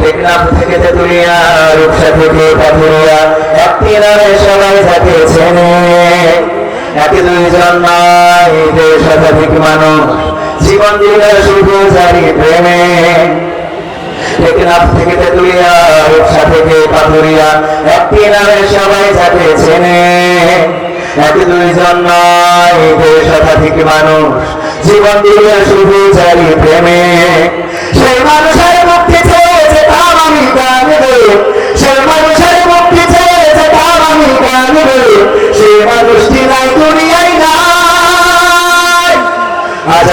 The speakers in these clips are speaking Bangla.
টেকনাফ থেকে থেকে চেনে। একে দুইজন নয় দেড় শতাধিক মানুষ জীবন দিল শুধু জারি প্রেমে। টেকনাফ থেকে তেতুলিয়া রূপসা থেকে পাথুরিয়া, একটি নামে সবাই দেড় শতাধিক মানুষ জীবন দিল শুধু জারি প্রেমে। সেই মানুষের মুক্তি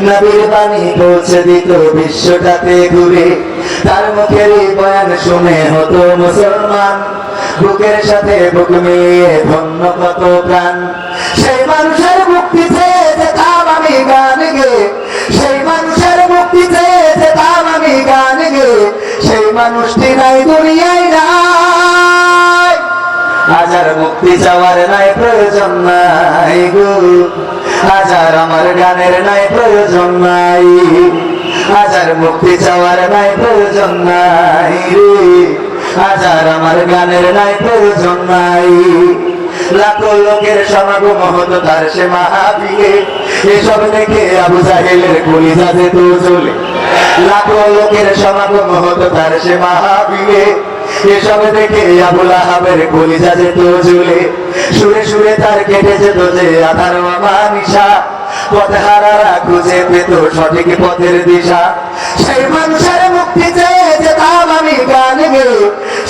নবীর বাণী পৌঁছে দিত বিশ্বটাতে ঘুরে। তার মুখের বয়ান শুনে হতো মুসলমান। বুকের সাথে বুক মিলিয়ে ধন্য কত প্রাণ। সেই মানুষের মুক্তি চেয়েছে তাম আমি গান গে। সেই মানুষের মুক্তি চেয়েছে তাম আমি গান গে। সেই মানুষটি নাই, দুনিয়ায় নাই। হাজার মুক্তি চাওয়ার নাই, প্রয়োজন নাই গো। হাজার আমার গানের নাই প্রয়োজন নাই। হাজার মুক্তি চাওয়ার নাই প্রয়োজন নাই রে। হাজার আমার গানের নাই প্রয়োজন নাই। লাখো লোকের সমাগম হতো তার সে মাহাবিলে। এসব দেখে আবু জাহেলের কলিজা যেত চলে লাখো লোকের সমাগম হতো তার সে মাহাবিলে। এসব দেখে আবুল আহাবের কলিজা যেত ঝুলে। সুরে সুরে তার কেটে যেত যে আধার মানিসা পথে হারারা খুঁজে পেত সঠিক পথের দিশা। সেই মানুষের মুক্তি চেয়েছে তাম আমি গান গে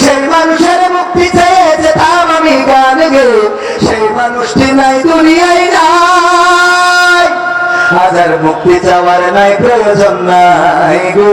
সেই মানুষের মুক্তি চেয়েছে তাম আমি গান গে সেই মানুষটি নাই দুনিয়ায় নাই। হাজার মুক্তি চাওয়ার নাই প্রয়োজন নাই গো।